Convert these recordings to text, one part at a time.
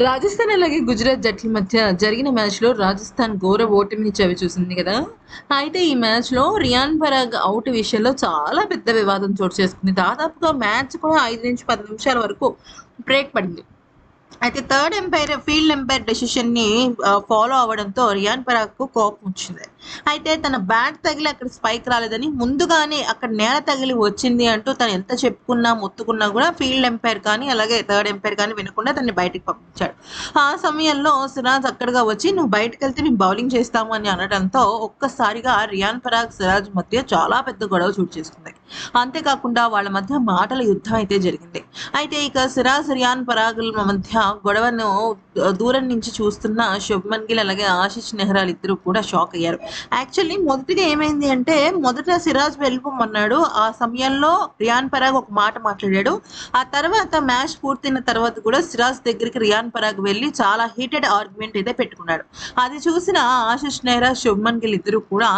రాజస్థాన్ అలాగే గుజరాత్ జట్ల మధ్య జరిగిన మ్యాచ్లో రాజస్థాన్ ఘోర ఓటమిని చవి చూసింది కదా. అయితే ఈ మ్యాచ్లో రియాన్ పరాగ్ అవుట్ విషయంలో చాలా పెద్ద వివాదం చోటు చేసుకుంది. దాదాపుగా మ్యాచ్ కూడా ఐదు నుంచి పది నిమిషాల వరకు బ్రేక్ పడింది. అయితే థర్డ్ ఎంపైర్ ఫీల్డ్ ఎంపైర్ డెసిషన్ని ఫాలో అవ్వడంతో రియాన్ పరాగ్కు కోపం వచ్చింది. అయితే తన బ్యాట్ తగిలి అక్కడ స్పైక్ రాలేదని ముందుగానే అక్కడ నేల తగిలి వచ్చింది అంటూ తను ఎంత చెప్పుకున్నా మొత్తుకున్నా కూడా ఫీల్డ్ ఎంపైర్ కానీ అలాగే థర్డ్ ఎంపైర్ కానీ వినకుండా తన్ని బయటికి పంపించాడు. ఆ సమయంలో సిరాజ్ అక్కడగా వచ్చి నువ్వు బయటకు వెళ్తే మేము బౌలింగ్ చేస్తాము అని అనడంతో ఒక్కసారిగా రియాన్ పరాగ్ సిరాజ్ మధ్య చాలా పెద్ద గొడవ చోటు చేసుకుంది. అంతేకాకుండా వాళ్ళ మధ్య మాటల యుద్ధం అయితే జరిగింది. అయితే ఇక సిరాజ్ రియాన్ పరాగుల మధ్య గొడవను దూరం నుంచి చూస్తున్న శుభ్మన్ గిల్ అలాగే ఆశిష్ నెహ్రాల్ ఇద్దరు కూడా షాక్ అయ్యారు. యాక్చువల్లీ మొదటిగా ఏమైంది అంటే మొదట సిరాజ్ వెళ్ళిపోమన్నాడు. ఆ సమయంలో రియాన్ పరాగ్ ఒక మాట మాట్లాడాడు. ఆ తర్వాత మ్యాచ్ పూర్తయిన తర్వాత కూడా సిరాజ్ దగ్గరికి రియాన్ పరాగ్ వెళ్ళి చాలా హీటెడ్ ఆర్గ్యుమెంట్ అయితే పెట్టుకున్నాడు. అది చూసిన ఆశిష్ నెహ్రా శుభ్మన్ గిల్ ఇద్దరు కూడా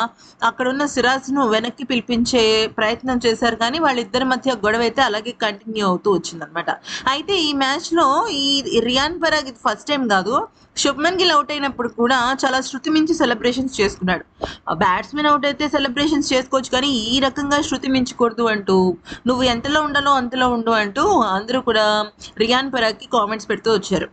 అక్కడున్న సిరాజ్ను వెనక్కి పిలిపించే ప్రయత్నం చేశారు కానీ వాళ్ళిద్దరి మధ్య గొడవ అయితే అలాగే కంటిన్యూ అవుతూ వచ్చిందనమాట అయితే ఈ మ్యాచ్లో ఈ రియాన్ పరాగ్ ఇది ఫస్ట్ టైం కాదు శుభ్మన్ గిల్ అవుట్ అయినప్పుడు కూడా చాలా శృతి మించి సెలబ్రేషన్స్ చేసుకున్నాడు. బ్యాట్స్మెన్ అవుట్ అయితే సెలబ్రేషన్స్ చేసుకోవచ్చు కానీ ఈ రకంగా శృతి మించకూడదు అంటూ నువ్వు ఎంతలో ఉండాలో అంతలో ఉండు అంటూ అందరూ కూడా రియాన్ పరాగ్కి కామెంట్స్ పెడుతూ వచ్చారు.